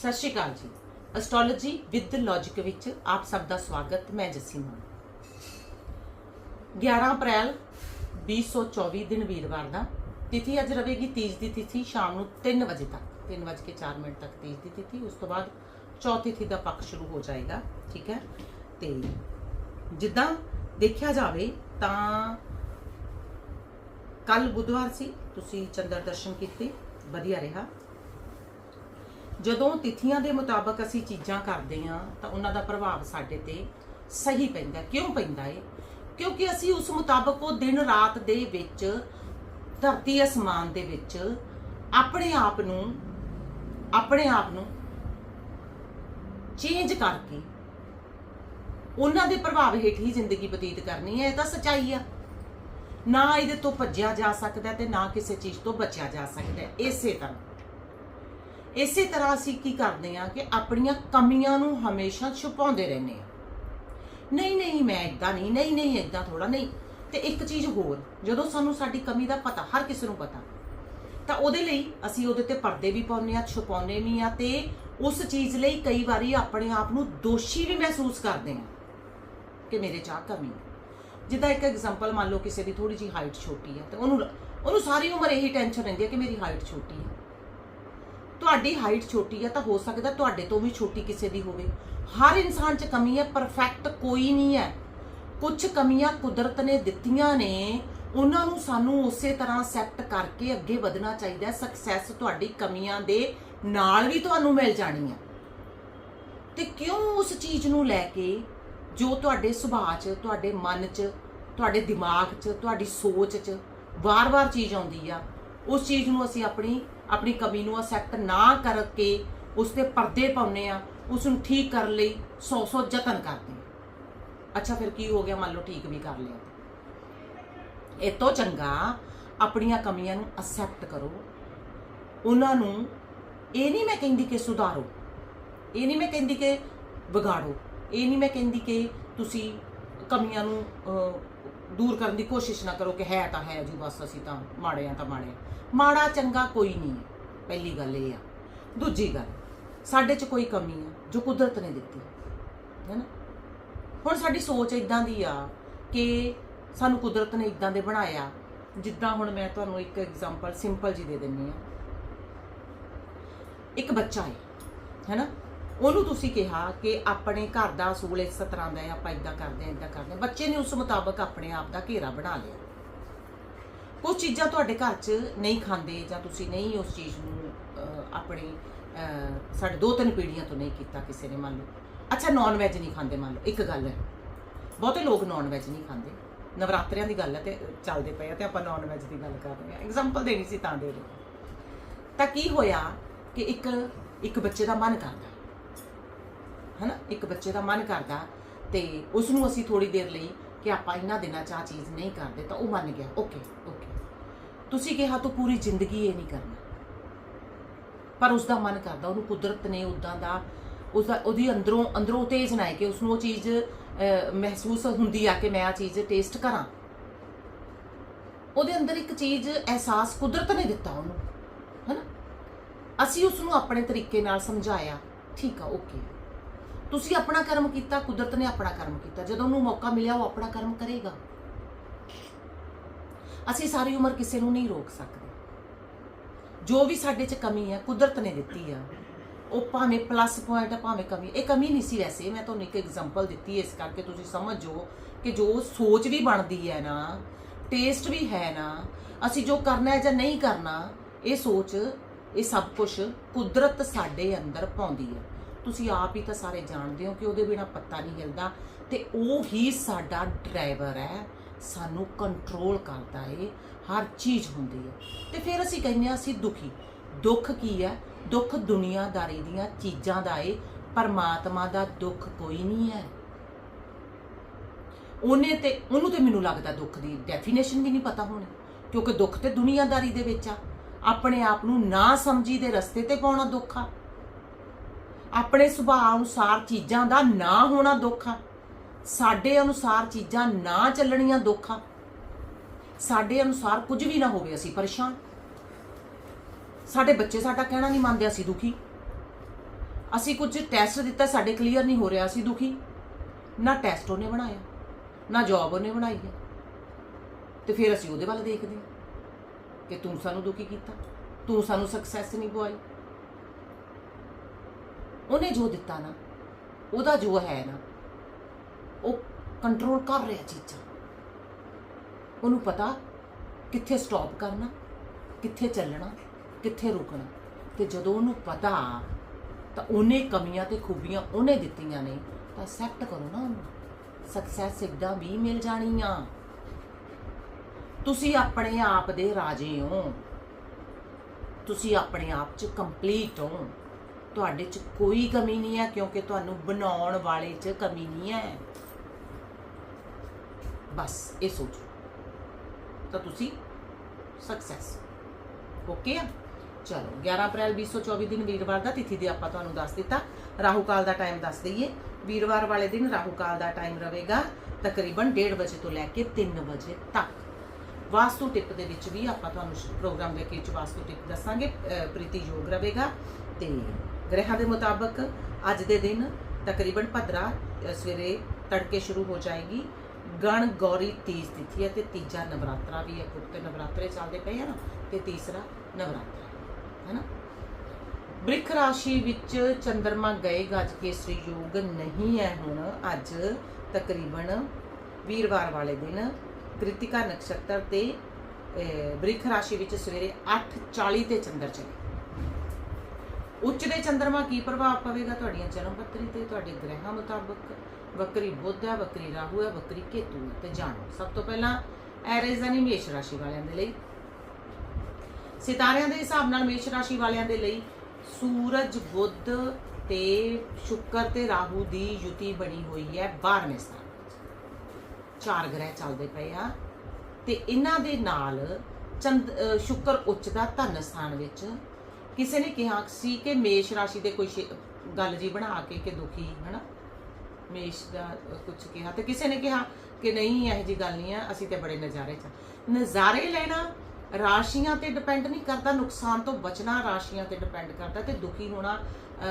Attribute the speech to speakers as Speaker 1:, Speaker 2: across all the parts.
Speaker 1: ਸਤਿ ਸ਼੍ਰੀ ਅਕਾਲ ਜੀ। Astrology with logic ਵਿੱਚ ਆਪ ਸਭ ਦਾ ਸਵਾਗਤ, ਮੈਂ ਜਸੀ ਮਾਨ 11 ਅਪ੍ਰੈਲ 2024 ਦਿਨ ਵੀਰਵਾਰ ਦਾ ਤਿਥੀ ਅੱਜ ਰਵੇਗੀ ਤੀਜ ਦੀ ਤਿਥੀ, ਸ਼ਾਮ ਨੂੰ 3 ਵਜੇ ਤੱਕ 3 ਵਜੇ ਕੇ 4 ਮਿੰਟ ਤੱਕ ਤੀਜ ਦੀ ਤਿਥੀ। ਉਸ ਤੋਂ ਬਾਅਦ ਚੌਥੀ ਤਿਥੀ ਦਾ ਪੱਖ ਸ਼ੁਰੂ ਹੋ ਜਾਏਗਾ, ਠੀਕ ਹੈ? ਤੇ ਜਿੱਦਾਂ ਦੇਖਿਆ ਜਾਵੇ ਤਾਂ ਕੱਲ ਬੁੱਧਵਾਰ ਸੀ, ਤੁਸੀਂ ਚੰਦਰ ਦਰਸ਼ਨ ਕੀਤੇ, ਵਧੀਆ ਰਿਹਾ। ਜਦੋਂ ਤਿਥੀਆਂ ਦੇ ਮੁਤਾਬਕ ਅਸੀਂ ਚੀਜ਼ਾਂ ਕਰਦੇ ਹਾਂ, ਤਾਂ ਉਹਨਾਂ ਦਾ ਪ੍ਰਭਾਵ ਸਾਡੇ ਤੇ ਸਹੀ ਪੈਂਦਾ, ਕਿਉਂ ਪੈਂਦਾ ਏ? ਕਿਉਂਕਿ ਅਸੀਂ ਉਸ ਮੁਤਾਬਕ ਉਹ ਦਿਨ ਰਾਤ ਦੇ ਵਿੱਚ, ਧਰਤੀ ਅਸਮਾਨ ਦੇ ਵਿੱਚ ਆਪਣੇ ਆਪ ਨੂੰ, ਆਪਣੇ ਆਪ ਨੂੰ ਚੇਂਜ ਕਰਕੇ ਉਹਨਾਂ ਦੇ ਪ੍ਰਭਾਵ ਹੇਠ ਹੀ ਜ਼ਿੰਦਗੀ ਬਤੀਤ ਕਰਨੀ ਹੈ, ਇਹ ਤਾਂ ਸਚਾਈ ਆ। ਨਾ ਇਹਦੇ ਤੋਂ ਭੱਜਿਆ ਜਾ ਸਕਦਾ ਤੇ ਨਾ ਕਿਸੇ ਚੀਜ਼ ਤੋਂ ਬਚਿਆ ਜਾ ਸਕਦਾ, ਇਸੇ ਤਰ੍ਹਾਂ। ਇਸੇ ਤਰ੍ਹਾਂ ਅਸੀਂ ਕੀ ਕਰਦੇ ਆ ਕਿ ਆਪਣੀਆਂ ਕਮੀਆਂ ਨੂੰ ਹਮੇਸ਼ਾ ਛੁਪਾਉਂਦੇ ਰਹਿੰਦੇ ਆ ਨਹੀਂ ਨਹੀਂ, ਮੈਂ ਇਦਾਂ ਨਹੀਂ ਨਹੀਂ ਨਹੀਂ ਇਦਾਂ ਥੋੜਾ ਨਹੀਂ। ਤੇ ਇੱਕ ਚੀਜ਼ ਹੋਰ, ਜਦੋਂ ਸਾਨੂੰ ਸਾਡੀ ਕਮੀ ਦਾ ਪਤਾ, ਹਰ ਕਿਸੇ ਨੂੰ ਪਤਾ, ਤਾਂ ਉਹਦੇ ਲਈ ਅਸੀਂ ਉਹਦੇ ਤੇ ਪਰਦੇ ਵੀ ਪਾਉਂਦੇ ਆ ਛੁਪਾਉਂਦੇ ਵੀ ਆ ਤੇ ਉਸ ਚੀਜ਼ ਲਈ ਕਈ ਵਾਰੀ ਆਪਣੇ ਆਪ ਨੂੰ ਦੋਸ਼ੀ ਵੀ ਮਹਿਸੂਸ ਕਰਦੇ ਆ ਕਿ ਮੇਰੇ ਚ ਆਹ ਕਮੀ ਹੈ। ਜਿੱਦਾਂ ਇੱਕ ਐਗਜ਼ਾਮਪਲ ਮੰਨ ਲਓ ਕਿਸੇ ਦੀ ਥੋੜੀ ਜੀ ਹਾਈਟ ਛੋਟੀ ਹੈ ਤੇ ਉਹਨੂੰ ਉਹਨੂੰ ਸਾਰੀ ਉਮਰ ਇਹੀ ਟੈਨਸ਼ਨ ਰਹਿੰਦੀ ਹੈ ਕਿ ਮੇਰੀ ਹਾਈਟ ਛੋਟੀ ਹੈ। ਤੁਹਾਡੀ ਹਾਈਟ ਛੋਟੀ ਹੈ ਤਾਂ ਹੋ ਸਕਦਾ ਤੁਹਾਡੇ ਤੋਂ ਵੀ ਛੋਟੀ ਕਿਸੇ ਦੀ ਹੋਵੇ। ਹਰ ਇਨਸਾਨ 'ਚ ਕਮੀ ਹੈ ਪਰਫੈਕਟ ਕੋਈ ਨਹੀਂ ਹੈ। ਕੁਝ ਕਮੀਆਂ ਕੁਦਰਤ ਨੇ ਦਿੱਤੀਆਂ ਨੇ, ਉਹਨਾਂ ਨੂੰ ਸਾਨੂੰ ਉਸੇ ਤਰ੍ਹਾਂ ਅਸੈਪਟ ਕਰਕੇ ਅੱਗੇ ਵਧਣਾ ਚਾਹੀਦਾ ਹੈ। ਸਕਸੈਸ ਤੁਹਾਡੀ ਕਮੀਆਂ ਦੇ ਨਾਲ ਵੀ ਤੁਹਾਨੂੰ ਮਿਲ ਜਾਣੀ ਹੈ। ਤੇ ਕਿਉਂ ਉਸ ਚੀਜ਼ ਨੂੰ ਲੈ ਕੇ ਜੋ ਤੁਹਾਡੇ ਸੁਭਾਅ 'ਚ, ਤੁਹਾਡੇ ਮਨ 'ਚ, ਤੁਹਾਡੇ ਦਿਮਾਗ 'ਚ, ਤੁਹਾਡੀ ਸੋਚ 'ਚ ਵਾਰ-ਵਾਰ ਚੀਜ਼ ਆਉਂਦੀ ਆ, ਉਸ ਚੀਜ਼ ਨੂੰ ਅਸੀਂ ਆਪਣੀ ਆਪਣੀ ਕਮੀ ਨੂੰ ਅਸੈਪਟ ਨਾ ਕਰਕੇ ਉਸ ਤੇ ਪਰਦੇ ਪਾਉਨੇ ਆ ਉਸ ਨੂੰ ਠੀਕ ਕਰਨ ਲਈ 100-100 ਯਤਨ ਕਰਦੇ ਆ ਅੱਛਾ, ਫਿਰ ਕੀ ਹੋ ਗਿਆ? ਮੰਨ ਲਓ ਠੀਕ ਵੀ ਕਰ ਲਿਆ। ਇਹ ਤੋਂ ਚੰਗਾ ਆਪਣੀਆਂ ਕਮੀਆਂ ਨੂੰ ਅਸੈਪਟ ਕਰੋ। ਉਹਨਾਂ ਨੂੰ ਇਹ ਨਹੀਂ ਮੈਂ ਕਹਿੰਦੀ ਕਿ ਸੁਧਾਰੋ। ਇਹ ਨਹੀਂ ਮੈਂ ਕਹਿੰਦੀ ਕਿ ਵਿਗਾੜੋ। ਇਹ ਨਹੀਂ ਮੈਂ ਕਹਿੰਦੀ ਕਿ ਤੁਸੀਂ ਕਮੀਆਂ ਨੂੰ ਦੂਰ ਕਰਨ ਦੀ ਕੋਸ਼ਿਸ਼ ਨਾ ਕਰੋ ਕਿ ਹੈ ਤਾਂ ਹੈ ਜੀ, ਬਸ ਅਸੀਂ ਤਾਂ ਮਾੜੇ ਆ ਤਾਂ ਮਾੜੇ ਆ। ਮਾੜਾ ਚੰਗਾ ਕੋਈ ਨਹੀਂ ਹੈ। ਪਹਿਲੀ ਗੱਲ ਇਹ ਆ। ਦੂਜੀ ਗੱਲ, ਸਾਡੇ 'ਚ ਕੋਈ ਕਮੀ ਆ ਜੋ ਕੁਦਰਤ ਨੇ ਦਿੱਤੀ। ਹੈ ਨਾ? ਹੁਣ ਸਾਡੀ ਸੋਚ ਇਦਾਂ ਦੀ ਆ ਕਿ ਸਾਨੂੰ ਕੁਦਰਤ ਨੇ ਇਦਾਂ ਦੇ ਬਣਾਇਆ। ਜਿੱਦਾਂ ਹੁਣ ਮੈਂ ਤੁਹਾਨੂੰ ਇੱਕ ਐਗਜ਼ਾਮਪਲ ਸਿੰਪਲ ਜੀ ਦੇ ਦਿੰਨੀ ਆ ਇੱਕ ਬੱਚਾ ਹੈ। ਹੈਨਾ ਉਹਨੂੰ ਤੁਸੀਂ ਕਿਹਾ ਕਿ ਆਪਣੇ ਘਰ ਦਾ ਅਸੂਲ ਇਸ ਤਰ੍ਹਾਂ ਦਾ ਹੈ, ਆਪਾਂ ਇਦਾਂ ਕਰਦੇ ਹਾਂ ਇਦਾਂ ਕਰਦੇ ਹਾਂ। ਬੱਚੇ ਨੇ ਉਸ ਮੁਤਾਬਕ ਆਪਣੇ ਆਪ ਦਾ ਘੇਰਾ ਬਣਾ ਲਿਆ। ਕੁਝ ਚੀਜ਼ਾਂ ਤੁਹਾਡੇ ਘਰ 'ਚ ਨਹੀਂ ਖਾਂਦੇ ਜਾਂ ਤੁਸੀਂ ਨਹੀਂ ਉਸ ਚੀਜ਼ ਨੂੰ ਆਪਣੀ ਸਾਡੇ ਦੋ ਤਿੰਨ ਪੀੜ੍ਹੀਆਂ ਤੋਂ ਨਹੀਂ ਕੀਤਾ ਕਿਸੇ ਨੇ, ਮੰਨ ਲਓ। ਅੱਛਾ ਨਾਨ ਵੈਜ ਨਹੀਂ ਖਾਂਦੇ, ਮੰਨ ਲਓ। ਇੱਕ ਗੱਲ ਹੈ, ਬਹੁਤੇ ਲੋਕ ਨਾਨ ਵੈਜ ਨਹੀਂ ਖਾਂਦੇ। ਨਵਰਾਤਰਿਆਂ ਦੀ ਗੱਲ ਹੈ ਤੇ ਚੱਲਦੇ ਪਏ ਆ ਤੇ ਆਪਾਂ ਨਾਨ ਵੈਜ ਦੀ ਗੱਲ ਕਰ ਰਹੇ ਹਾਂ। ਐਗਜ਼ਾਮਪਲ ਦੇਣੀ ਸੀ ਤਾਂ ਦੇ ਰਹੇ ਤਾਂ ਕੀ ਹੋਇਆ ਕਿ ਇੱਕ ਇੱਕ ਬੱਚੇ ਦਾ ਮਨ ਕਰਦਾ। ਹਨਾ, ਇੱਕ ਬੱਚੇ ਦਾ ਮਨ ਕਰਦਾ ਤੇ ਉਸ ਨੂੰ ਅਸੀਂ ਥੋੜੀ ਦੇਰ ਲਈ ਕਿ ਆਪਾਂ ਇਹਨਾਂ ਦਿਨਾਂ ਚ ਆ ਚੀਜ਼ ਨਹੀਂ ਕਰਦੇ, ਤਾਂ ਉਹ ਮੰਨ ਗਿਆ, ਓਕੇ ਓਕੇ। ਤੁਸੀਂ ਕਿਹਾ ਤੂੰ ਪੂਰੀ ਜ਼ਿੰਦਗੀ ਇਹ ਨਹੀਂ ਕਰਨਾ। ਪਰ ਉਸ ਦਾ ਮਨ ਕਰਦਾ, ਉਹਨੂੰ ਕੁਦਰਤ ਨੇ ਉਦਾਂ ਦਾ ਉਸ ਦਾ ਉਹਦੀ ਅੰਦਰੋਂ ਅੰਦਰੋਂ ਉਤੇਜਨਾ ਹੈ ਕਿ ਉਸ ਨੂੰ ਉਹ ਚੀਜ਼ ਮਹਿਸੂਸ ਹੁੰਦੀ ਆ ਕਿ ਮੈਂ ਆ ਚੀਜ਼ ਟੇਸਟ ਕਰਾਂ। ਉਹਦੇ ਅੰਦਰ ਇੱਕ ਚੀਜ਼ ਅਹਿਸਾਸ ਕੁਦਰਤ ਨੇ ਦਿੱਤਾ ਉਹਨੂੰ, ਹਨਾ? ਅਸੀਂ ਉਸ ਨੂੰ ਆਪਣੇ ਤਰੀਕੇ ਨਾਲ ਸਮਝਾਇਆ, ਠੀਕ ਆ, ਓਕੇ। ਤੁਸੀਂ ਆਪਣਾ ਕਰਮ ਕੀਤਾ, ਕੁਦਰਤ ਨੇ ਆਪਣਾ ਕਰਮ ਕੀਤਾ। ਜਦੋਂ ਉਹਨੂੰ ਮੌਕਾ ਮਿਲਿਆ, ਉਹ ਆਪਣਾ ਕਰਮ ਕਰੇਗਾ। ਅਸੀਂ ਸਾਰੀ ਉਮਰ ਕਿਸੇ ਨੂੰ ਨਹੀਂ ਰੋਕ ਸਕਦੇ। ਜੋ ਵੀ ਸਾਡੇ 'ਚ ਕਮੀ ਹੈ, ਕੁਦਰਤ ਨੇ ਦਿੱਤੀ ਆ। ਉਹ ਭਾਵੇਂ ਪਲੱਸ ਪੁਆਇੰਟ ਹੈ ਭਾਵੇਂ ਕਮੀ। ਇਹ ਕਮੀ ਨਹੀਂ ਸੀ ਵੈਸੇ। ਮੈਂ ਤੁਹਾਨੂੰ ਇੱਕ ਐਗਜ਼ਾਮਪਲ ਦਿੱਤੀ ਇਸ ਕਰਕੇ ਤੁਸੀਂ ਸਮਝੋ ਕਿ ਜੋ ਸੋਚ ਵੀ ਬਣਦੀ ਹੈ ਨਾ ਟੇਸਟ ਵੀ ਹੈ ਨਾ, ਅਸੀਂ ਜੋ ਕਰਨਾ ਹੈ ਜਾਂ ਨਹੀਂ ਕਰਨਾ, ਇਹ ਸੋਚ, ਇਹ ਸਭ ਕੁਝ ਕੁਦਰਤ ਸਾਡੇ ਅੰਦਰ ਪਾਉਂਦੀ ਹੈ। ਤੁਸੀਂ ਆਪ ਹੀ ਤਾਂ ਸਾਰੇ ਜਾਣਦੇ ਹੋ ਕਿ ਉਹਦੇ ਬਿਨਾ ਪੱਤਾ ਨਹੀਂ ਹਿਲਦਾ ਤੇ ਉਹ ਹੀ ਸਾਡਾ ਡਰਾਈਵਰ ਹੈ, ਸਾਨੂੰ ਕੰਟਰੋਲ ਕਰਦਾ ਏ, ਹਰ ਚੀਜ਼ ਹੁੰਦੀ ਹੈ ਤੇ ਫਿਰ ਅਸੀਂ ਕਹਿੰਦੇ ਹਾਂ, ਅਸੀਂ ਦੁਖੀ। ਦੁੱਖ ਕੀ ਹੈ? ਦੁੱਖ ਦੁਨੀਆਦਾਰੀ ਦੀਆਂ ਚੀਜ਼ਾਂ ਦਾ ਏ, ਪਰਮਾਤਮਾ ਦਾ ਦੁੱਖ ਕੋਈ ਨਹੀਂ ਹੈ। ਉਹਨੇ ਤੇ, ਉਹਨੂੰ ਤੇ ਮੈਨੂੰ ਲੱਗਦਾ ਦੁੱਖ ਦੀ ਡੈਫੀਨੇਸ਼ਨ ਵੀ ਨਹੀਂ ਪਤਾ ਹੋਣੀ, ਕਿਉਂਕਿ ਦੁੱਖ ਤੇ ਦੁਨੀਆਦਾਰੀ ਦੇ ਵਿੱਚ ਆ। ਆਪਣੇ ਆਪ ਨੂੰ ਨਾ ਸਮਝੀ ਦੇ ਰਸਤੇ ਤੇ ਪਾਉਣਾ ਦੁੱਖ ਆ। ਆਪਣੇ ਸੁਭਾਅ ਅਨੁਸਾਰ ਚੀਜ਼ਾਂ ਦਾ ਨਾ ਹੋਣਾ ਦੁੱਖ ਸਾਡੇ ਅਨੁਸਾਰ ਚੀਜ਼ਾਂ ਨਾ ਚੱਲਣੀਆਂ ਦੁੱਖ ਸਾਡੇ ਅਨੁਸਾਰ ਕੁਝ ਵੀ ਨਾ ਹੋਵੇ, ਅਸੀਂ ਪਰੇਸ਼ਾਨ। ਸਾਡੇ ਬੱਚੇ ਸਾਡਾ ਕਹਿਣਾ ਨਹੀਂ ਮੰਨਦੇ, ਅਸੀਂ ਦੁਖੀ। ਅਸੀਂ ਕੁਝ ਟੈਸਟ ਦਿੱਤਾ, ਸਾਡੇ ਕਲੀਅਰ ਨਹੀਂ ਹੋ ਰਿਹਾ, ਅਸੀਂ ਦੁਖੀ। ਨਾ ਟੈਸਟ ਉਹਨੇ ਬਣਾਇਆ, ਨਾ ਜੌਬ ਉਹਨੇ ਬਣਾਈ ਹੈ। ਤੇ ਫਿਰ ਅਸੀਂ ਉਹਦੇ ਵੱਲ ਦੇਖਦੇ ਹਾਂ ਕਿ ਤੂੰ ਸਾਨੂੰ ਦੁਖੀ ਕੀਤਾ, ਤੂੰ ਸਾਨੂੰ ਸਕਸੈਸ ਨਹੀਂ ਪਵਾਈ ਉਹਨੇ ਜੋ ਦਿੱਤਾ ਨਾ, ਉਹਦਾ ਜੋ ਹੈ ਨਾ, ਉਹ ਕੰਟਰੋਲ ਕਰ ਰਿਹਾ ਚੀਜ਼ਾਂ। ਉਹਨੂੰ ਪਤਾ ਕਿੱਥੇ ਸਟਾਪ ਕਰਨਾ, ਕਿੱਥੇ ਚੱਲਣਾ, ਕਿੱਥੇ ਰੁਕਣਾ। ਤੇ ਜਦੋਂ ਉਹਨੂੰ ਪਤਾ, ਤਾਂ ਉਹਨੇ ਕਮੀਆਂ ਤੇ ਖੂਬੀਆਂ ਉਹਨੇ ਦਿੱਤੀਆਂ ਨੇ, ਤਾਂ ਐਕਸੈਪਟ ਕਰੋ ਨਾ ਉਹਨੂੰ। ਸਕਸੈਸ ਇੱਕਦਮ ਵੀ ਮਿਲ ਜਾਣੀ ਆ। ਤੁਸੀਂ ਆਪਣੇ ਆਪ ਦੇ ਰਾਜੇ ਹੋ। ਤੁਸੀਂ ਆਪਣੇ ਆਪ 'ਚ ਕੰਪਲੀਟ ਹੋ। ਤੁਹਾਡੇ 'ਚ ਕੋਈ ਕਮੀ ਨਹੀਂ ਹੈ, ਕਿਉਂਕਿ ਤੁਹਾਨੂੰ ਬਣਾਉਣ ਵਾਲੇ 'ਚ ਕਮੀ ਨਹੀਂ ਹੈ। ਬਸ, ਇਹ ਸੋਚੋ। ਤਾਂ ਤੁਸੀਂ ਸਕਸੈਸ ਓਕੇ ਆ? ਚਲੋ 11 ਅਪ੍ਰੈਲ 2024 ਦਿਨ ਵੀਰਵਾਰ ਦਾ ਤਿਥੀ ਦੇ ਆਪਾਂ ਤੁਹਾਨੂੰ ਦੱਸ ਦਿੱਤਾ। ਰਾਹੂ ਕਾਲ ਦਾ ਟਾਈਮ ਦੱਸ ਦਈਏ। ਵੀਰਵਾਰ ਵਾਲੇ ਦਿਨ ਰਾਹੂ ਕਾਲ ਦਾ ਟਾਈਮ ਰਹੇਗਾ ਤਕਰੀਬਨ 1:30 ਵਜੇ ਤੋਂ ਲੈ ਕੇ 3 ਵਜੇ ਤੱਕ। ਵਾਸਤੂ ਟਿਪ ਦੇ ਵਿੱਚ ਵੀ ਆਪਾਂ ਤੁਹਾਨੂੰ ਪ੍ਰੋਗਰਾਮ ਦੇ ਵਿੱਚ ਵਾਸਤੂ ਟਿਪ ਦੱਸਾਂਗੇ। ਅਹ ਪ੍ਰੀਤੀ ਯੋਗ ਰਹੇਗਾ ਤੇ ਗ੍ਰਹਿਾਂ ਦੇ ਮੁਤਾਬਕ ਅੱਜ ਦੇ ਦਿਨ ਤਕਰੀਬਨ ਭਦਰਾ ਸਵੇਰੇ ਤੜਕੇ ਸ਼ੁਰੂ ਹੋ ਜਾਏਗੀ। ਗਣ ਗੌਰੀ ਤੀਜ ਤਿਥੀ ਹੈ ਤੇ ਤੀਜਾ ਨਵਰਾਤਰਾ ਵੀ ਹੈ। ਕਿਉਂਕਿ ਨਵਰਾਤਰੇ ਚੱਲਦੇ ਪਏ ਆ ਨਾ ਤੇ ਤੀਸਰਾ ਨਵਰਾਤਰਾ ਹੈ ਨਾ ਬ੍ਰਿਖ ਰਾਸ਼ੀ ਵਿੱਚ ਚੰਦਰਮਾ ਗਏ ਗੱਜ ਕੇਸਰੀ ਯੋਗ ਨਹੀਂ ਹੈ ਹੁਣ ਅੱਜ ਤਕਰੀਬਨ ਵੀਰਵਾਰ ਵਾਲੇ ਦਿਨ ਕ੍ਰਿਤਿਕਾ ਨਕਸ਼ਤਰ ਤੇ ਅਹ, ਬ੍ਰਿਖ ਰਾਸ਼ੀ ਵਿੱਚ ਸਵੇਰੇ 8:40 ਤੇ ਚੰਦਰ ਚਲੇ ਉੱਚ ਦੇ ਚੰਦਰਮਾ ਕੀ ਪ੍ਰਭਾਵ ਪਵੇਗਾ? ਤੁਹਾਡੀਆਂ ਜਨਮ ਪੱਤਰੀ ਤੇ ਤੁਹਾਡੇ ਗ੍ਰਹਿਾਂ ਮੁਤਾਬਕ ਵਕਰੀ ਬੁੱਧ ਹੈ ਵਕਰੀ ਰਾਹੂ ਹੈ ਵਕਰੀ ਕੇਤੂ ਹੈ ਤੇ ਜਾਣੋ ਸਭ ਤੋਂ ਪਹਿਲਾਂ ਐਰੇਜ਼ ਯਾਨੀ ਮੇਸ਼ ਰਾਸ਼ੀ ਵਾਲਿਆਂ ਦੇ ਲਈ। ਸਿਤਾਰਿਆਂ ਦੇ ਹਿਸਾਬ ਨਾਲ ਮੇਸ਼ ਰਾਸ਼ੀ ਵਾਲਿਆਂ ਦੇ ਲਈ ਸੂਰਜ, ਬੁੱਧ ਤੇ ਸ਼ੁੱਕਰ ਤੇ ਰਾਹੂ ਦੀ ਯੁਤੀ ਬਣੀ ਹੋਈ ਹੈ 12ਵੇਂ ਸਥਾਨ ਵਿੱਚ। ਚਾਰ ਗ੍ਰਹਿ ਚੱਲਦੇ ਪਏ ਆ ਤੇ ਇਹਨਾਂ ਦੇ ਨਾਲ ਚੰਦ ਸ਼ੁੱਕਰ ਉੱਚ ਦਾ ਧਨ ਸਥਾਨ ਵਿੱਚ ਕਿਸੇ ਨੇ ਕਿਹਾ ਸੀ ਕਿ ਮੇਸ਼ ਰਾਸ਼ੀ ਦੇ ਕੋਈ ਗੱਲ ਜੀ ਬਣਾ ਕੇ ਕਿ ਦੁਖੀ, ਹਨਾ? ਮੇਸ਼ ਦਾ ਕੁਝ ਕਿਹਾ ਤੇ ਕਿਸੇ ਨੇ ਕਿਹਾ ਕਿ ਨਹੀਂ, ਇਹੋ ਜੀ ਗੱਲ ਨਹੀਂ ਆ, ਅਸੀਂ ਤੇ ਬੜੇ ਨਜ਼ਾਰੇ ਚ ਨਜ਼ਾਰੇ ਲੈਣਾ ਰਾਸ਼ੀਆਂ ਤੇ ਡਿਪੈਂਡ ਨਹੀਂ ਕਰਦਾ, ਨੁਕਸਾਨ ਤੋਂ ਬਚਣਾ ਰਾਸ਼ੀਆਂ ਤੇ ਡਿਪੈਂਡ ਕਰਦਾ ਤੇ ਦੁਖੀ ਹੋਣਾ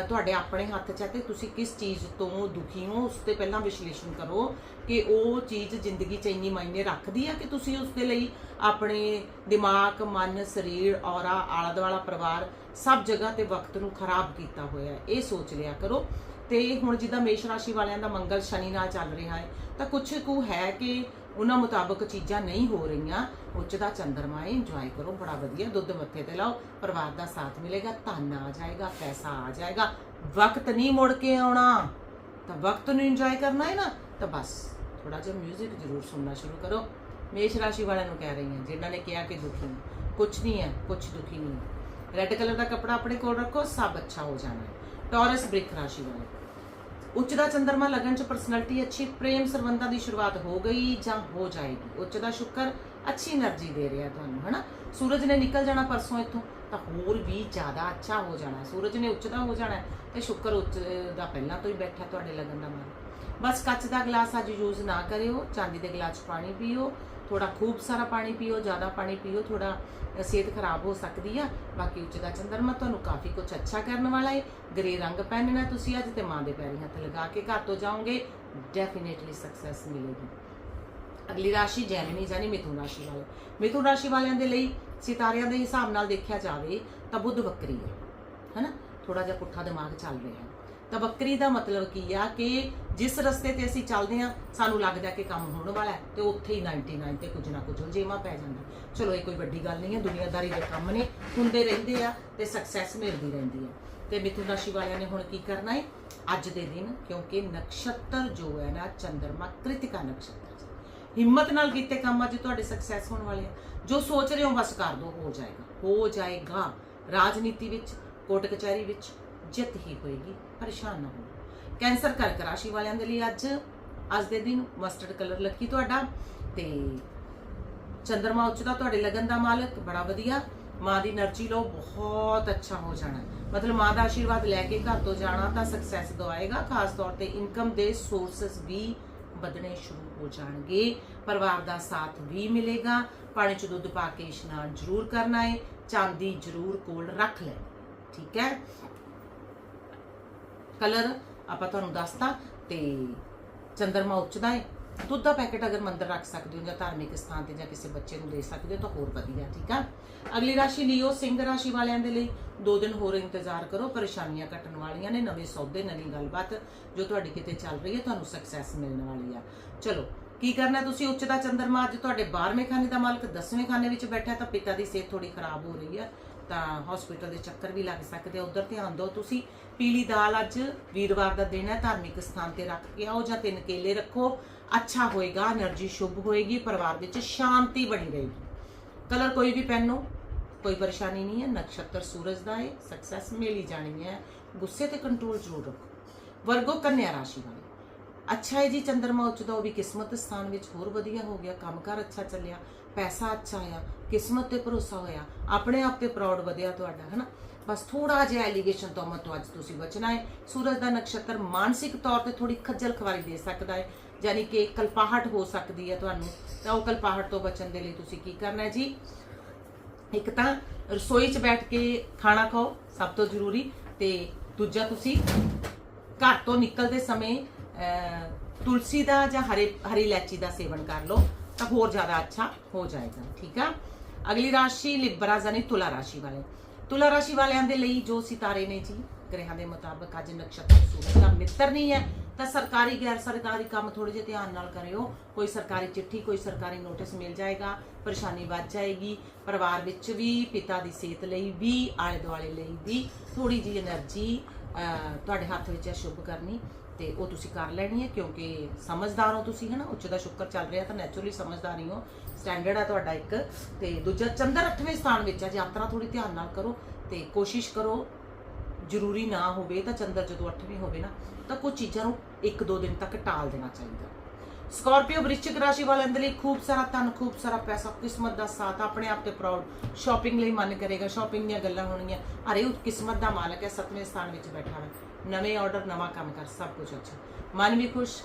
Speaker 1: ਤੁਹਾਡੇ ਆਪਣੇ ਹੱਥ 'ਚ ਹੈ ਤੇ ਤੁਸੀਂ ਕਿਸ ਚੀਜ਼ ਤੋਂ ਦੁਖੀ ਹੋ, ਉਸ ਤੇ ਪਹਿਲਾਂ ਵਿਸ਼ਲੇਸ਼ਣ ਕਰੋ ਕਿ ਉਹ ਚੀਜ਼ ਜ਼ਿੰਦਗੀ 'ਚ ਇੰਨੀ ਮਾਇਨੇ ਰੱਖਦੀ ਆ ਕਿ ਤੁਸੀਂ ਉਸ ਦੇ ਲਈ ਆਪਣੇ ਦਿਮਾਗ, ਮਨ, ਸਰੀਰ, ਔਰਾ ਆਲਾ ਦੁਆਲਾ ਪਰਿਵਾਰ ਸਭ ਜਗ੍ਹਾ ਤੇ ਵਕਤ ਨੂੰ ਖਰਾਬ ਕੀਤਾ ਹੋਇਆ ਹੈ। ਇਹ ਸੋਚ ਲਿਆ ਕਰੋ। ਤੇ ਹੁਣ ਜਿੱਦਾਂ ਮੇਸ਼ ਰਾਸ਼ੀ ਵਾਲਿਆਂ ਦਾ ਮੰਗਲ ਸ਼ਨੀ ਨਾਲ ਚੱਲ ਰਿਹਾ ਹੈ, ਤਾਂ ਕੁਝ ਕੁ ਹੈ ਕਿ ਉਹਨਾਂ ਮੁਤਾਬਕ ਚੀਜ਼ਾਂ ਨਹੀਂ ਹੋ ਰਹੀਆਂ। ਉੱਚ ਦਾ ਚੰਦਰਮਾ ਹੈ ਇੰਜੋਏ ਕਰੋ, ਬੜਾ ਵਧੀਆ। ਦੁੱਧ ਮੱਥੇ ਤੇ ਲਾਓ, ਪਰਿਵਾਰ ਦਾ ਸਾਥ ਮਿਲੇਗਾ, ਧਨ ਆ ਜਾਏਗਾ, ਪੈਸਾ ਆ ਜਾਏਗਾ। ਵਕਤ ਨਹੀਂ ਮੁੜ ਕੇ ਆਉਣਾ, ਤਾਂ ਵਕਤ ਨੂੰ ਇੰਜੋਏ ਕਰਨਾ ਹੈ ਨਾ, ਤਾਂ ਬਸ। ਥੋੜਾ ਜਿਹਾ 뮤직 ਜ਼ਰੂਰ ਸੁਣਨਾ ਸ਼ੁਰੂ ਕਰੋ। ਮੇਸ਼ ਰਾਸ਼ੀ ਵਾਲਿਆਂ ਨੂੰ ਕਹਿ ਰਹੀ ਹਾਂ, ਜਿਨ੍ਹਾਂ ਨੇ ਕਿਹਾ ਕਿ ਦੁਖੀ ਨਹੀਂ ਕੁਝ ਨਹੀਂ ਹੈ ਕੁਝ ਦੁਖੀ ਨਹੀਂ ਹੈ। ਰੈੱਡ ਕਲਰ ਦਾ ਕਪੜਾ ਆਪਣੇ ਕੋਲ ਰੱਖੋ, ਸਭ ਅੱਛਾ ਹੋ ਜਾਣਾ ਹੈ। ਟੌਰਸ ਬ੍ਰਿਕ ਰਾਸ਼ੀ ਵਾਲੇ। ਉੱਚ ਦਾ ਚੰਦਰਮਾ ਲਗਨ ਚ ਪਰਸਨੈਲਿਟੀ ਅੱਛੀ, ਪ੍ਰੇਮ ਸਰਬੰਧਾਂ ਦੀ ਸ਼ੁਰੂਆਤ ਹੋ ਗਈ ਜਾਂ ਹੋ ਜਾਏਗੀ। ਉੱਚ ਦਾ ਸ਼ੁਕਰ ਅੱਛੀ એનર્ਜੀ ਦੇ ਰਿਹਾ ਤੁਹਾਨੂੰ, ਹਨਾ? ਸੂਰਜ ਨੇ ਨਿਕਲ ਜਾਣਾ ਪਰਸੋਂ ਇੱਥੋਂ, ਤਾਂ ਹੋਰ ਵੀ ਜ਼ਿਆਦਾ ਅੱਛਾ ਹੋ ਜਾਣਾ ਸੂਰਜ ਨੇ ਉੱਚ ਦਾ ਹੋ ਜਾਣਾ ਤੇ ਸ਼ੁਕਰ ਉੱਚ ਦਾ ਪਹਿਲਾਂ ਤੋਂ ਹੀ ਬੈਠਾ ਤੁਹਾਡੇ ਲਗਨ ਦਾ ਮਨ ਬਸ ਕੱਚ ਦਾ ਗਲਾਸ ਅੱਜ ਯੂਜ਼ ਨਾ ਕਰਿਓ, ਚਾਂਦੀ ਦੇ ਗਲਾਸ ਪਾਣੀ ਪੀਓ ਥੋੜਾ ਖੂਬ ਸਾਰਾ ਪਾਣੀ ਪੀਓ, ਜ਼ਿਆਦਾ ਪਾਣੀ ਪੀਓ, ਥੋੜਾ ਸਿਹਤ ਖਰਾਬ ਹੋ ਸਕਦੀ ਆ। ਬਾਕੀ ਉੱਚ ਦਾ ਚੰਦਰਮਾ ਤੁਹਾਨੂੰ ਕਾਫੀ ਕੁਝ ਅੱਛਾ ਕਰਨ ਵਾਲਾ ਹੈ ਗਰੇ ਰੰਗ ਪਹਿਨਣਾ ਤੁਸੀਂ ਅੱਜ ਤੇ ਮਾਂ ਦੇ ਪੈਰੀ ਹੱਥ ਲਗਾ ਕੇ ਘਰ ਤੋਂ ਜਾਓਗੇ ਡੈਫੀਨੇਟਲੀ ਸਕਸੈਸ ਮਿਲੇਗੀ। ਅਗਲੀ ਰਾਸ਼ੀ ਜੈਮਨੀ ਜਾਨੀ ਮਿਥੁਨ ਰਾਸ਼ੀ ਵਾਲੇ। ਮਿਥੁਨ ਰਾਸ਼ੀ ਵਾਲਿਆਂ ਦੇ ਲਈ ਸਿਤਾਰਿਆਂ ਦੇ ਹਿਸਾਬ ਨਾਲ ਦੇਖਿਆ ਜਾਵੇ ਤਾਂ ਬੁੱਧ ਬੱਕਰੀ ਹੈ ਹੈਨਾ? ਥੋੜਾ ਜਿਹਾ ਪੁੱਠਾ ਦਿਮਾਗ ਚੱਲ ਰਿਹਾ। ਹੈ ਦਾ ਮਤਲਬ ਕੀ ਆ ਕਿ ਜਿਸ ਰਸਤੇ ਤੇ ਅਸੀਂ ਚੱਲਦੇ ਆ ਸਾਨੂੰ ਲੱਗਦਾ ਕਿ ਕੰਮ ਹੋਣ ਵਾਲਾ ਹੈ ਤੇ ਉੱਥੇ ਹੀ 99 ਤੇ ਕੁਝ ਨਾ ਕੁਝ ਉਲਝੇਵਾ ਪੈ ਜਾਂਦਾ ਚਲੋ, ਇਹ ਕੋਈ ਵੱਡੀ ਗੱਲ ਨਹੀਂ ਹੈ, ਦੁਨੀਆਦਾਰੀ ਦੇ ਕੰਮ ਨੇ, ਹੁੰਦੇ ਰਹਿੰਦੇ ਆ ਤੇ ਸਕਸੈਸ ਮਿਲਦੀ ਰਹਿੰਦੀ ਹੈ। ਤੇ ਮਿਥੁਨ ਰਾਸ਼ੀ ਵਾਲਿਆਂ ਨੇ ਹੁਣ ਕੀ ਕਰਨਾ ਹੈ? ਅੱਜ ਦੇ ਦਿਨ, ਕਿਉਂਕਿ ਨਕਸ਼ਤਰ ਜੋ ਹੈ ਨਾ, ਚੰਦਰਮਾ ਕ੍ਰਿਤਿਕਾ ਨਕਸ਼ਤਰ ਹੈ। ਹਿੰਮਤ ਨਾਲ ਕੀਤੇ ਕੰਮ ਅੱਜ ਤੁਹਾਡੇ ਸਕਸੈਸ ਹੋਣ ਵਾਲੇ ਆ। ਜੋ ਸੋਚ ਰਹੇ ਹੋ, ਬਸ ਕਰ ਦੋ, ਹੋ ਜਾਏਗਾ। ਹੋ ਜਾਏਗਾ। ਰਾਜਨੀਤੀ ਵਿੱਚ ਕੋਟ ਕਚਹਿਰੀ ਵਿੱਚ ਜਿੱਤ ਹੀ ਹੋਏਗੀ, ਪਰੇਸ਼ਾਨ ਨਾ ਹੋ ਕੈਂਸਰ ਕਰਕ ਰਾਸ਼ੀ ਵਾਲਿਆਂ ਦੇ ਲਈ ਅੱਜ ਅੱਜ ਦੇ ਦਿਨ ਮਸਟਰਡ ਕਲਰ ਲੱਕੀ ਤੁਹਾਡਾ ਤੇ ਚੰਦਰਮਾ ਉੱਚਦਾ ਤੁਹਾਡੇ ਲਗਨ ਦਾ ਮਾਲਕ, ਬੜਾ ਵਧੀਆ। ਮਾਂ ਦੀ એનર્ਜੀ ਲਓ, ਬਹੁਤ ਅੱਛਾ ਹੋ ਜਾਣਾ। ਮਤਲਬ ਮਾਂ ਦਾ ਆਸ਼ੀਰਵਾਦ ਲੈ ਕੇ ਘਰ ਤੋਂ ਜਾਣਾ ਤਾਂ ਸਕਸੈਸ ਦਵਾਏਗਾ, ਖਾਸ ਤੌਰ ਤੇ ਇਨਕਮ ਦੇ ਸੋਰਸਸ ਵੀ ਵਧਣੇ ਸ਼ੁਰੂ ਹੋ ਜਾਣਗੇ। ਪਰਿਵਾਰ ਦਾ ਸਾਥ ਵੀ ਮਿਲੇਗਾ। ਪਾਣੀ ਚ ਦੁੱਧ ਪਾ ਕੇ ਇਸ਼ਨਾਨ ਜ਼ਰੂਰ ਕਰਨਾ ਹੈ ਚਾਂਦੀ ਜ਼ਰੂਰ ਕੋਲ ਰੱਖ ਲੈ। ਠੀਕ ਹੈ? ਕਲਰ ਆਪਾਂ ਤੁਹਾਨੂੰ ਦੱਸਤਾ ਤੇ ਚੰਦਰਮਾ ਉੱਚਦਾ ਹੈ। ਦੁੱਧ ਦਾ ਪੈਕੇਟ ਅਗਰ ਮੰਦਰ ਰੱਖ ਸਕਦੇ ਹੋ ਜਾਂ ਧਾਰਮਿਕ ਸਥਾਨ ਤੇ ਜਾਂ ਕਿਸੇ ਬੱਚੇ ਨੂੰ ਦੇ ਸਕਦੇ ਹੋ ਤਾਂ ਹੋਰ ਵਧੀਆ, ਠੀਕ ਆ? ਅਗਲੀ ਰਾਸ਼ੀ ਲਿਓ, ਸਿੰਘ ਰਾਸ਼ੀ ਵਾਲਿਆਂ ਦੇ ਲਈ। ਦੋ ਦਿਨ ਹੋਰ ਇੰਤਜ਼ਾਰ ਕਰੋ, ਪਰੇਸ਼ਾਨੀਆਂ ਕੱਟਣ ਵਾਲੀਆਂ ਨੇ, ਨਵੇਂ ਸੌਦੇ, ਨਵੀਂ ਗੱਲਬਾਤ ਜੋ ਤੁਹਾਡੀ ਕਿਤੇ ਚੱਲ ਰਹੀ ਹੈ, ਤੁਹਾਨੂੰ ਸਕਸੈਸ ਮਿਲਣ ਵਾਲੀ ਆ। ਚਲੋ, ਕੀ ਕਰਨਾ ਤੁਸੀਂ? ਉੱਚ ਦਾ ਚੰਦਰਮਾ, ਅੱਜ ਤੁਹਾਡੇ 12ਵੇਂ ਖਾਨੇ ਦਾ ਮਾਲਕ 10ਵੇਂ ਖਾਨੇ ਵਿੱਚ ਬੈਠਾ ਤਾਂ ਪਿਤਾ ਦੀ ਸਿਹਤ ਥੋੜੀ ਖਰਾਬ ਹੋ ਰਹੀ ਹੈ। ਤਾਂ ਹਸਪੀਟਲ ਦੇ ਚੱਕਰ ਵੀ ਲੱਗ ਸਕਦੇ ਆ। ਉਧਰ ਧਿਆਨ ਦਿਓ ਤੁਸੀਂ, ਪੀਲੀ ਦਾਲ ਅੱਜ ਵੀਰਵਾਰ ਦਾ ਦਿਨ ਹੈ, ਧਾਰਮਿਕ ਸਥਾਨ ਤੇ ਰੱਖ ਕੇ ਆਓ ਜਾਂ ਤਿੰਨ ਕੇਲੇ ਰੱਖੋ। ਅੱਛਾ ਹੋਏਗਾ એનર્ਜੀ ਸ਼ੁਭ ਹੋਏਗੀ, ਪਰਿਵਾਰ ਵਿੱਚ ਸ਼ਾਂਤੀ ਬਣੀ ਰਹੇਗੀ। ਕਲਰ ਕੋਈ ਵੀ ਪਹਿਨੋ, ਕੋਈ ਪਰੇਸ਼ਾਨੀ ਨਹੀਂ ਹੈ, ਨਕਸ਼ਤਰ ਸੂਰਜ ਦਾ ਹੈ ਸਕਸੈਸ ਮਿਲੀ ਜਾਣੀ ਹੈ। ਗੁੱਸੇ ਤੇ ਕੰਟਰੋਲ ਜ਼ਰੂਰ ਰੱਖੋ। ਵਰਗੋ ਕੰਨਿਆ ਰਾਸ਼ੀ ਵਾਲੇ। ਅੱਛਾ ਹੈ ਜੀ, ਚੰਦਰਮਾ ਉੱਚ ਦਾ ਉਹ ਵੀ ਕਿਸਮਤ ਸਥਾਨ ਵਿੱਚ ਹੋਰ ਵਧੀਆ ਹੋ ਗਿਆ ਕੰਮਕਾਰ ਅੱਛਾ ਚੱਲਿਆ। ਪੈਸਾ ਅੱਛਾ ਆਇਆ ਕਿਸਮਤ ਤੇ ਭਰੋਸਾ ਹੋਇਆ ਆਪਣੇ ਆਪ ਤੇ ਪ੍ਰਾਊਡ ਵਧਿਆ ਤੁਹਾਡਾ ਹਨਾ? ਬਸ ਥੋੜਾ ਜਿਹਾ ਐਲੀਗੇਸ਼ਨ ਤੋਂ ਮਤ ਅੱਜ ਤੁਸੀਂ ਬਚਣਾ ਹੈ। ਸੂਰਜ ਦਾ ਨਕਸ਼ਤਰ ਮਾਨਸਿਕ ਤੌਰ ਤੇ ਥੋੜੀ ਖੱਜਲ ਖਵਾਰੀ ਦੇ ਸਕਦਾ ਹੈ ਯਾਨੀ ਕਿ ਕਲਪਾਹਟ ਹੋ ਸਕਦੀ ਹੈ ਤੁਹਾਨੂੰ। ਤਾਂ ਉਹ ਕਲਪਾਹਟ ਤੋਂ ਬਚਣ ਦੇ ਲਈ ਤੁਸੀਂ ਕੀ ਕਰਨਾ ਹੈ ਜੀ? ਇੱਕ ਤਾਂ ਰਸੋਈ 'ਚ ਬੈਠ ਕੇ ਖਾਣਾ ਖਾਓ ਸਭ ਤੋਂ ਜ਼ਰੂਰੀ। ਤੇ ਦੂਜਾ ਤੁਸੀਂ ਘਰ ਤੋਂ ਨਿਕਲਦੇ ਸਮੇਂ ਅਹ, ਤੁਲਸੀ ਦਾ ਜਾਂ ਹਰੇ ਹਰੀ ਇਲਾਚੀ ਦਾ ਸੇਵਨ ਕਰ ਲਓ। तब और ज़्यादा अच्छा हो ਜਾਏਗਾ, ਠੀਕ ਆ? ਅਗਲੀ ਰਾਸ਼ੀ ਲਿਬਰਾ ਜਾਨੀ ਤੁਲਾ ਰਾਸ਼ੀ ਵਾਲੇ। ਤੁਲਾ ਰਾਸ਼ੀ ਵਾਲਿਆਂ ਦੇ ਲਈ ਜੋ ਸਿਤਾਰੇ ਨੇ ਜੀ, ਗ੍ਰਹਿਾਂ ਦੇ ਮੁਤਾਬਕ ਅੱਜ ਨਕਸ਼ਤਰ ਸੂਰਜ ਦਾ ਮਿੱਤਰ ਨਹੀਂ ਹੈ, ਤਾਂ ਸਰਕਾਰੀ, ਗੈਰ ਸਰਕਾਰੀ ਕੰਮ ਥੋੜੇ ਜਿਹਾ ਧਿਆਨ ਨਾਲ ਕਰਿਓ। ਕੋਈ ਸਰਕਾਰੀ ਚਿੱਠੀ, ਕੋਈ ਸਰਕਾਰੀ ਨੋਟਿਸ ਮਿਲ ਜਾਏਗਾ, ਪਰੇਸ਼ਾਨੀ ਵੱਧ ਜਾਏਗੀ। ਪਰਿਵਾਰ ਵਿੱਚ ਵੀ, ਪਿਤਾ ਦੀ ਸਿਹਤ ਲਈ ਵੀ ਆਲੇ ਦੁਆਲੇ ਲਈ ਵੀ ਥੋੜੀ ਜੀ એનર્ਜੀ ਤੁਹਾਡੇ ਹੱਥ ਵਿੱਚ ਹੈ ਸ਼ੁਭ ਕਰਨੀ। ਤੇ ਉਹ ਤੁਸੀਂ ਕਰ ਲੈਣੀ ਹੈ, ਕਿਉਂਕਿ ਸਮਝਦਾਰ ਹੋ ਤੁਸੀਂ, ਹਨਾ? ਉੱਚ ਦਾ ਸ਼ੁਕਰ ਚੱਲ ਰਿਹਾ, ਤਾਂ ਨੈਚੁਰਲੀ ਸਮਝਦਾਰ ਹੀ। ਹੋ ਸਟੈਂਡਰਡ ਆ ਤੁਹਾਡਾ ਇੱਕ। ਤੇ ਦੂਜਾ, ਚੰਦਰ 8ਵੇਂ ਸਥਾਨ ਵਿੱਚ ਹੈ ਯਾਤਰਾ ਥੋੜੀ ਧਿਆਨ ਨਾਲ ਕਰੋ ਤੇ ਕੋਸ਼ਿਸ਼ ਕਰੋ, ਜ਼ਰੂਰੀ ਨਾ ਹੋਵੇ ਤਾਂ ਚੰਦਰ ਜਦੋਂ 8ਵੀਂ ਹੋਵੇ ਨਾ, ਤਾਂ ਕੁਝ ਚੀਜ਼ਾਂ ਨੂੰ ਇੱਕ ਦੋ ਦਿਨ ਤੱਕ ਟਾਲ ਦੇਣਾ ਚਾਹੀਦਾ। ਸਕਾਰਪੀਓ ਵ੍ਰਿਸ਼ਚਿਕ ਰਾਸ਼ੀ ਵਾਲਿਆਂ ਦੇ ਲਈ ਖੂਬ ਸਾਰਾ ਧਨ, ਖੂਬ ਸਾਰਾ ਪੈਸਾ, ਕਿਸਮਤ ਦਾ ਸਾਥ, ਆਪਣੇ ਆਪ ਤੇ ਪ੍ਰਾਊਡ ਸ਼ਾਪਿੰਗ ਲਈ ਮਨ ਕਰੇਗਾ ਸ਼ਾਪਿੰਗ ਦੀਆਂ ਗੱਲਾਂ ਹੋਣਗੀਆਂ। ਅਰੇ, ਉਹ ਕਿਸਮਤ ਦਾ ਮਾਲਕ ਹੈ, ਸੱਤਵੇਂ ਸਥਾਨ ਵਿੱਚ ਬੈਠਾ ਹੈ ਨਵੇਂ ਆਰਡਰ, ਨਵਾਂ ਕੰਮ ਕਰ, ਸਭ ਕੁਝ ਅੱਛਾ। ਮਨ ਵੀ ਖੁਸ਼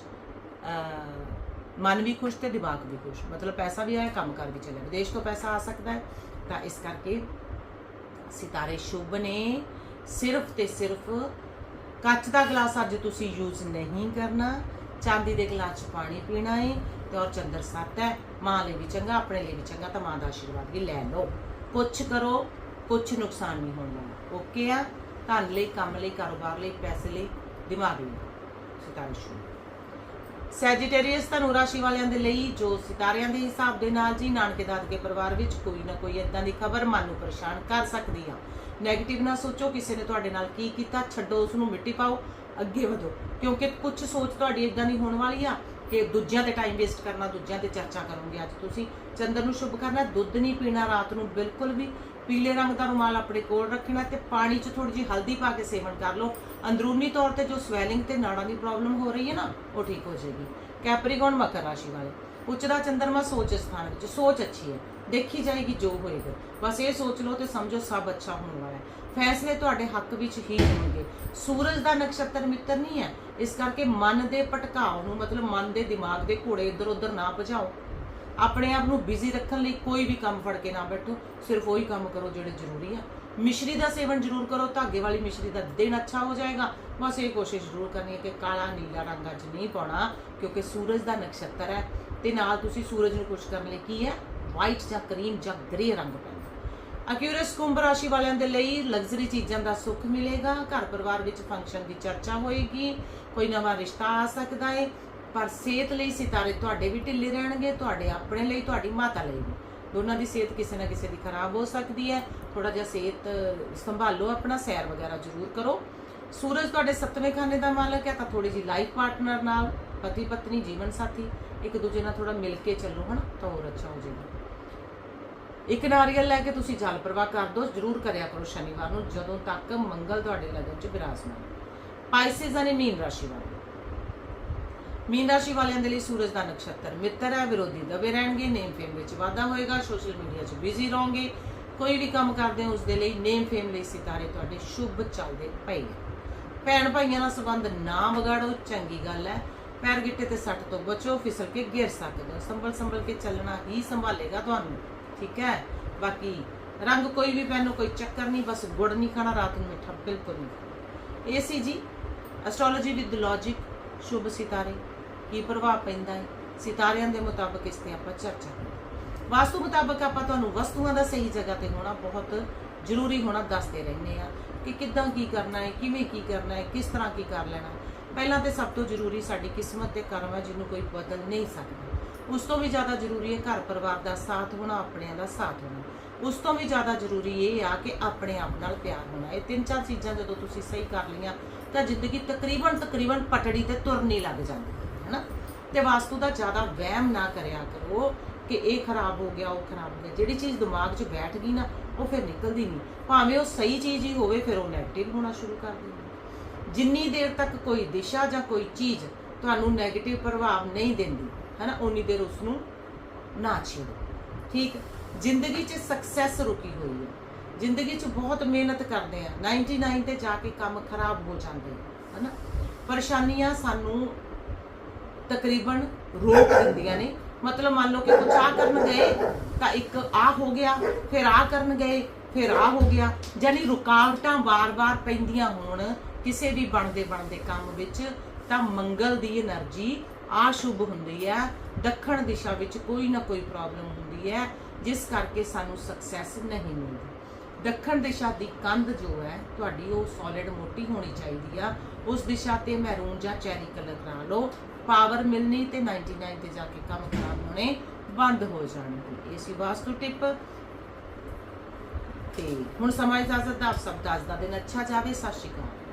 Speaker 1: ਮਨ ਵੀ ਖੁਸ਼ ਤੇ ਦਿਮਾਗ ਵੀ ਖੁਸ਼। ਮਤਲਬ ਪੈਸਾ ਵੀ ਆਇਆ, ਕੰਮ ਕਰ ਵੀ ਚੱਲਿਆ। ਵਿਦੇਸ਼ ਤੋਂ ਪੈਸਾ ਆ ਸਕਦਾ ਹੈ, ਤਾਂ ਇਸ ਕਰਕੇ ਸਿਤਾਰੇ ਸ਼ੁਭ ਨੇ ਸਿਰਫ ਤੇ ਸਿਰਫ ਕੱਚ ਦਾ ਗਲਾਸ ਅੱਜ ਤੁਸੀਂ ਯੂਜ਼ ਨਹੀਂ ਕਰਨਾ। ਚਾਂਦੀ ਦੇ ਗਲਾਸ 'ਚ ਪਾਣੀ ਪੀਣਾ ਹੈ ਤੇ ਔਰ ਚੰਦਰ ਸੱਤ ਹੈ, ਮਾਂ ਲਈ ਵੀ ਚੰਗਾ, ਆਪਣੇ ਲਈ ਵੀ ਚੰਗਾ, ਤਾਂ ਮਾਂ ਦਾ ਆਸ਼ੀਰਵਾਦ ਵੀ ਲੈ ਲਓ। ਕੁਛ ਕਰੋ, ਕੁਛ ਨੁਕਸਾਨ ਨਹੀਂ ਹੋਣਾ ਓਕੇ ਆ? ਧਨ ਲਈ, ਕੰਮ ਲਈ, ਕਾਰੋਬਾਰ ਲਈ, ਪੈਸੇ ਲਈ, ਦਿਮਾਗ ਲਈ। ਸਿਤਾਰੇ ਸੈਜੀਟੇਰੀਅਸ ਧਨੁ ਰਾਸ਼ੀ ਵਾਲਿਆਂ ਦੇ ਲਈ, ਜੋ ਸਿਤਾਰਿਆਂ ਦੇ ਹਿਸਾਬ ਦੇ ਨਾਲ ਜੀ, ਨਾਨਕੇ ਦਾਦਕੇ ਪਰਿਵਾਰ ਵਿੱਚ ਕੋਈ ਨਾ ਕੋਈ ਇਦਾਂ ਦੀ ਖਬਰ ਮਨ ਨੂੰ ਪਰੇਸ਼ਾਨ ਕਰ ਸਕਦੀ ਆ। 네ਗੇਟਿਵ ਨਾ ਸੋਚੋ, ਕਿਸੇ ਨੇ ਤੁਹਾਡੇ ਨਾਲ ਕੀ ਕੀਤਾ, ਛੱਡੋ ਉਸ ਨੂੰ ਮਿੱਟੀ ਪਾਓ, ਅੱਗੇ ਵਧੋ। ਕਿਉਂਕਿ ਕੁਝ ਸੋਚ ਤੁਹਾਡੀ ਇਦਾਂ ਦੀ ਹੋਣ ਵਾਲੀ ਆ ਕਿ ਦੂਜਿਆਂ ਤੇ ਟਾਈਮ ਵੇਸਟ ਕਰਨਾ, ਦੂਜਿਆਂ ਤੇ ਚਰਚਾ ਕਰੋਗੇ ਅੱਜ ਤੁਸੀਂ। ਚੰਦਰ ਨੂੰ ਸ਼ੁਭ ਕਰਨਾ, ਦੁੱਧ ਨਹੀਂ ਪੀਣਾ, ਰਾਤ ਨੂੰ ਬਿਲਕੁਲ ਵੀ। ਪੀਲੇ ਰੰਗ ਦਾ ਰੁਮਾਲ ਆਪਣੇ ਕੋਲ ਰੱਖਣਾ ਤੇ ਪਾਣੀ 'ਚ ਥੋੜੀ ਜਿਹੀ ਹਲਦੀ ਪਾ ਕੇ ਸੇਵਨ ਕਰ ਲਓ। ਅੰਦਰੂਨੀ ਤੌਰ ਤੇ ਜੋ ਸਵੈਲਿੰਗ ਤੇ ਨਾੜਾਂ ਦੀ ਪ੍ਰੋਬਲਮ ਹੋ ਰਹੀ ਹੈ ਨਾ, ਉਹ ਠੀਕ ਹੋ ਜਾਏਗੀ। ਕੈਪਰੀਕੌਨ ਮਕਰ ਰਾਸ਼ੀ ਵਾਲੇ। ਉੱਚ ਚੰਦਰਮਾ ਸੋਚ ਸਥਾਨ ਵਿੱਚ। ਸੋਚ ਅੱਛੀ ਹੈ। ਦੇਖੀ ਜਾਏਗੀ ਜੋ ਹੋਏਗਾ। ਬਸ ਇਹ ਸੋਚ ਲਓ ਤੇ ਸਮਝੋ ਸਭ ਅੱਛਾ ਹੋਣ ਵਾਲਾ ਹੈ। ਫੈਸਲੇ ਤੁਹਾਡੇ ਹੱਕ ਵਿੱਚ ਹੀ ਹੋਣਗੇ। ਸੂਰਜ ਦਾ ਨਕਸ਼ਤਰ ਮਿੱਤਰ ਨਹੀਂ ਹੈ। ਇਸ ਕਰਕੇ ਮਨ ਦੇ ਭਟਕਾਓ ਨੂੰ, ਮਤਲਬ ਮਨ ਦੇ ਦਿਮਾਗ ਦੇ ਘੋੜੇ ਇੱਧਰ ਉੱਧਰ ਨਾ ਭਜਾਓ। ਆਪਣੇ ਆਪ ਨੂੰ ਬਿਜ਼ੀ ਰੱਖਣ ਲਈ ਕੋਈ ਵੀ ਕੰਮ ਫੜ ਕੇ ਨਾ ਬੈਠੋ, ਸਿਰਫ ਉਹੀ ਕੰਮ ਕਰੋ ਜਿਹੜੇ ਜ਼ਰੂਰੀ ਆ। ਮਿਸ਼ਰੀ ਦਾ ਸੇਵਨ ਜ਼ਰੂਰ ਕਰੋ, ਧਾਗੇ ਵਾਲੀ ਮਿਸ਼ਰੀ ਦਾ ਦਿਨ ਅੱਛਾ ਹੋ ਜਾਏਗਾ। ਬਸ ਇਹ ਕੋਸ਼ਿਸ਼ ਜ਼ਰੂਰ ਕਰਨੀ ਹੈ ਕਿ ਕਾਲਾ ਨੀਲਾ ਰੰਗ ਅੱਜ ਨਹੀਂ ਪਾਉਣਾ, ਕਿਉਂਕਿ ਸੂਰਜ ਦਾ ਨਕਸ਼ਤਰ ਹੈ। ਤੇ ਨਾਲ ਤੁਸੀਂ ਸੂਰਜ ਨੂੰ ਖੁਸ਼ ਕਰਨ ਲਈ ਕੀ ਹੈ? ਵਾਈਟ ਜਾਂ ਕਰੀਮ ਜਾਂ ਗ੍ਰੇ ਰੰਗ ਪਾਉਣਾ ਅਕਿਊਰਸ ਕੁੰਭ ਰਾਸ਼ੀ ਵਾਲਿਆਂ ਦੇ ਲਈ ਲਗਜ਼ਰੀ ਚੀਜ਼ਾਂ ਦਾ ਸੁੱਖ ਮਿਲੇਗਾ। ਘਰ ਪਰਿਵਾਰ ਵਿੱਚ ਫੰਕਸ਼ਨ ਦੀ ਚਰਚਾ ਹੋਏਗੀ। ਕੋਈ ਨਵਾਂ ਰਿਸ਼ਤਾ ਆ ਸਕਦਾ ਹੈ। ਪਰ ਸਿਹਤ ਲਈ ਸਿਤਾਰੇ ਤੁਹਾਡੇ ਵੀ ਢਿੱਲੇ ਰਹਿਣਗੇ, ਤੁਹਾਡੇ ਆਪਣੇ ਲਈ, ਤੁਹਾਡੀ ਮਾਤਾ ਲਈ ਵੀ। ਦੋਨਾਂ ਦੀ ਸਿਹਤ ਕਿਸੇ ਨਾ ਕਿਸੇ ਦੀ ਖਰਾਬ ਹੋ ਸਕਦੀ ਹੈ। ਥੋੜਾ ਜਿਹਾ ਸਿਹਤ, ਸੰਭਾਲੋ ਆਪਣਾ, ਸੈਰ ਵਗੈਰਾ ਜ਼ਰੂਰ ਕਰੋ। ਸੂਰਜ ਤੁਹਾਡੇ ਸੱਤਵੇਂ ਖਾਨੇ ਦਾ ਮਾਲਕ ਹੈ, ਤਾਂ ਥੋੜੀ ਜੀ ਲਾਈਫ ਪਾਰਟਨਰ ਨਾਲ ਪਤੀ ਪਤਨੀ ਜੀਵਨ ਸਾਥੀ, ਇੱਕ ਦੂਜੇ ਨਾਲ ਥੋੜਾ ਮਿਲ ਕੇ ਚੱਲੋ, ਹਨਾ? ਤਾਂ ਹੋਰ ਅੱਛਾ ਹੋ ਜਾਏਗਾ। ਇੱਕ ਨਾਰੀਅਲ ਲੈ ਕੇ ਤੁਸੀਂ ਜਲ ਪ੍ਰਵਾਹ ਕਰ ਦਿਓ, ਜ਼ਰੂਰ ਕਰਿਆ ਕਰੋ ਸ਼ਨੀਵਾਰ ਨੂੰ, ਜਦੋਂ ਤੱਕ ਮੰਗਲ ਤੁਹਾਡੇ ਲਗਨ 'ਚ ਵਿਰਾਜਮਾਨ ਪਾਈਸਿਸ ਨੇ ਮੀਨ ਰਾਸ਼ੀ ਵਾਲੇ। ਮੀਨ ਰਾਸ਼ੀ ਵਾਲਿਆਂ ਦੇ ਲਈ ਸੂਰਜ ਦਾ ਨਕਸ਼ਤਰ ਮਿੱਤਰ ਹੈ, ਵਿਰੋਧੀ ਦਬੇ ਰਹਿਣਗੇ ਨੇਮ ਫੇਮ ਵਿੱਚ ਵਾਧਾ ਹੋਏਗਾ ਸੋਸ਼ਲ ਮੀਡੀਆ 'ਚ ਬਿਜ਼ੀ ਰਹੋਗੇ। ਕੋਈ ਵੀ ਕੰਮ ਕਰਦੇ ਹੋ ਉਸ ਦੇ ਲਈ ਨੇਮ ਫੇਮ ਲਈ ਸਿਤਾਰੇ ਤੁਹਾਡੇ ਸ਼ੁਭ ਚੱਲਦੇ ਪਏ ਨੇ। ਭੈਣ ਭਾਈਆਂ ਦਾ ਸੰਬੰਧ ਨਾ ਵਿਗਾੜੋ, ਚੰਗੀ ਗੱਲ ਹੈ। ਪੈਰ ਗਿੱਟੇ ਤੇ ਸੱਟ ਤੋਂ ਬਚੋ, ਫਿਸਲ ਕੇ ਗਿਰ ਸਕਦੇ ਹੋ। ਸੰਭਲ ਸੰਭਲ ਕੇ ਚੱਲਣਾ ਹੀ ਸੰਭਾਲੇਗਾ ਤੁਹਾਨੂੰ, ਠੀਕ ਹੈ? ਬਾਕੀ ਰੰਗ ਕੋਈ ਵੀ ਪਹਿਨੋ, ਕੋਈ ਚੱਕਰ ਨਹੀਂ, ਬਸ ਗੁੜ ਨਹੀਂ ਖਾਣਾ, ਰਾਤ ਨੂੰ ਮਿੱਠਾ ਬਿਲਕੁਲ ਨਹੀਂ ਇਹ ਸੀ ਜੀ ਐਸਟ੍ਰੋਲੋਜੀ ਵਿਦ ਲੌਜੀਕ ਸ਼ੁਭ ਸਿਤਾਰੇ। ਕੀ ਪ੍ਰਭਾਵ ਪੈਂਦਾ ਹੈ? ਸਿਤਾਰਿਆਂ ਦੇ ਮੁਤਾਬਕ ਇਸ ਤੇ ਆਪਾਂ ਚਰਚਾ ਕਰਾਂਗੇ। ਵਾਸਤੂ ਮੁਤਾਬਕ ਆਪਾਂ ਤੁਹਾਨੂੰ ਵਸਤੂਆਂ ਦਾ ਸਹੀ ਜਗ੍ਹਾ ਤੇ ਹੋਣਾ ਬਹੁਤ ਜ਼ਰੂਰੀ ਹੋਣਾ ਦੱਸਦੇ ਰਹਿੰਦੇ ਆ ਕਿ ਕਿੱਦਾਂ ਕੀ ਕਰਨਾ ਹੈ, ਕਿਵੇਂ ਕੀ ਕਰਨਾ ਹੈ, ਕਿਸ ਤਰ੍ਹਾਂ ਕੀ ਕਰ ਲੈਣਾ। ਪਹਿਲਾਂ ਤੇ ਸਭ ਤੋਂ ਜ਼ਰੂਰੀ ਸਾਡੀ ਕਿਸਮਤ ਤੇ ਕਰਮ ਹੈ ਜਿਹਨੂੰ ਕੋਈ ਬਦਲ ਨਹੀਂ ਸਕਦਾ। ਉਸ ਤੋਂ ਵੀ ਜ਼ਿਆਦਾ ਜ਼ਰੂਰੀ ਹੈ ਘਰ ਪਰਿਵਾਰ ਦਾ ਸਾਥ ਹੋਣਾ, ਆਪਣਿਆਂ ਦਾ ਸਾਥ ਹੋਣਾ। ਉਸ ਤੋਂ ਵੀ ਜ਼ਿਆਦਾ ਜ਼ਰੂਰੀ ਇਹ ਆ ਕਿ ਆਪਣੇ ਆਪ ਨਾਲ ਪਿਆਰ ਹੋਣਾ। ਇਹ ਤਿੰਨ ਚਾਰ ਚੀਜ਼ਾਂ ਜਦੋਂ ਤੁਸੀਂ ਸਹੀ ਕਰ ਲਈਆਂ ਤਾਂ ਜ਼ਿੰਦਗੀ ਤਕਰੀਬਨ ਤਕਰੀਬਨ ਪਟੜੀ ਤੇ ਤੁਰਨੀ ਲੱਗ ਜਾਂਦੀ ਤੇ ਵਾਸਤੂ ਦਾ ਜ਼ਿਆਦਾ ਵਹਿਮ ਨਾ ਕਰਿਆ ਕਰੋ ਕਿ ਇਹ ਖਰਾਬ ਹੋ ਗਿਆ ਉਹ ਖਰਾਬ ਹੋ ਗਿਆ। ਜਿਹੜੀ ਚੀਜ਼ ਦਿਮਾਗ 'ਚ ਬੈਠ ਗਈ ਨਾ ਉਹ ਫਿਰ ਨਿਕਲਦੀ ਨਹੀਂ। ਭਾਵੇਂ ਉਹ ਸਹੀ ਚੀਜ਼ ਹੀ ਹੋਵੇ ਫਿਰ ਉਹ ਨੈਗੇਟਿਵ ਹੋਣਾ ਸ਼ੁਰੂ ਕਰ ਦਿੰਦੀ ਜਿੰਨੀ ਦੇਰ ਤੱਕ ਕੋਈ ਦਿਸ਼ਾ ਜਾਂ ਕੋਈ ਚੀਜ਼ ਤੁਹਾਨੂੰ ਨੈਗੇਟਿਵ ਪ੍ਰਭਾਵ ਨਹੀਂ ਦਿੰਦੀ ਹੈਨਾ ਉਨੀ ਦੇਰ ਉਸ ਨੂੰ ਨਾ ਛੇੜੋ। ਠੀਕ ਜ਼ਿੰਦਗੀ 'ਚ ਸਕਸੈਸ ਰੁਕੀ ਹੋਈ ਹੈ। ਜ਼ਿੰਦਗੀ 'ਚ ਬਹੁਤ ਮਿਹਨਤ ਕਰਦੇ ਆ। 99 ਤੇ ਜਾ ਕੇ ਕੰਮ ਖਰਾਬ ਹੋ ਜਾਂਦੇ ਆ, ਹਨਾ? ਪਰੇਸ਼ਾਨੀਆਂ ਸਾਨੂੰ ਤਕਰੀਬਨ ਰੋਕ ਦਿੰਦੀਆਂ ਨੇ। ਮਤਲਬ ਮੰਨ ਲਓ ਕਿ ਕੁਛ ਆ ਕਰਨ ਗਏ, ਤਾਂ ਇੱਕ ਆ ਹੋ ਗਿਆ, ਫਿਰ ਆ ਕਰਨ ਗਏ, ਫਿਰ ਆ ਹੋ ਗਿਆ। ਯਾਨੀ ਰੁਕਾਵਟਾਂ ਵਾਰ-ਵਾਰ ਪੈਂਦੀਆਂ ਹੋਣ, ਕਿਸੇ ਵੀ ਬਣਦੇ ਬਣਦੇ ਕੰਮ ਵਿੱਚ, ਤਾਂ ਮੰਗਲ ਦੀ એનર્ਜੀ ਆ ਸ਼ੁਭ ਹੁੰਦੀ ਹੈ। ਦੱਖਣ ਦਿਸ਼ਾ ਵਿੱਚ ਕੋਈ ਨਾ ਕੋਈ ਪ੍ਰੋਬਲਮ ਹੁੰਦੀ ਹੈ, ਜਿਸ ਕਰਕੇ ਸਾਨੂੰ ਸਕਸੈਸ ਨਹੀਂ ਮਿਲਦੀ। ਦੱਖਣ ਦਿਸ਼ਾ ਦੀ ਕੰਧ ਜੋ ਹੈ, ਤੁਹਾਡੀ ਉਹ ਸੋਲਿਡ ਮੋਟੀ ਹੋਣੀ ਚਾਹੀਦੀ ਆ। ਉਸ ਦਿਸ਼ਾ ਤੇ ਮੈਰੂਨ ਜਾਂ ਚੈਰੀ ਕਲਰ ਕਰਾ ਲਓ। ਪਾਵਰ ਮਿਲਣੀ ਤੇ 99 ਤੇ ਜਾ ਕੇ ਕੰਮ ਖਰਾਬ ਹੋਣੇ ਬੰਦ ਹੋ ਜਾਣਗੇ ਇਹ ਸੀ ਵਾਸਤੂ ਟਿਪ। ਤੇ ਹੁਣ ਸਮਾਂ ਇਜਾਜ਼ਤ ਦਾ ਆਪ ਸਭ ਦਾ ਅੱਜ ਦਾ ਦਿਨ ਅੱਛਾ ਜਾਵੇ, ਸਤਿ ਸ਼੍ਰੀ ਅਕਾਲ।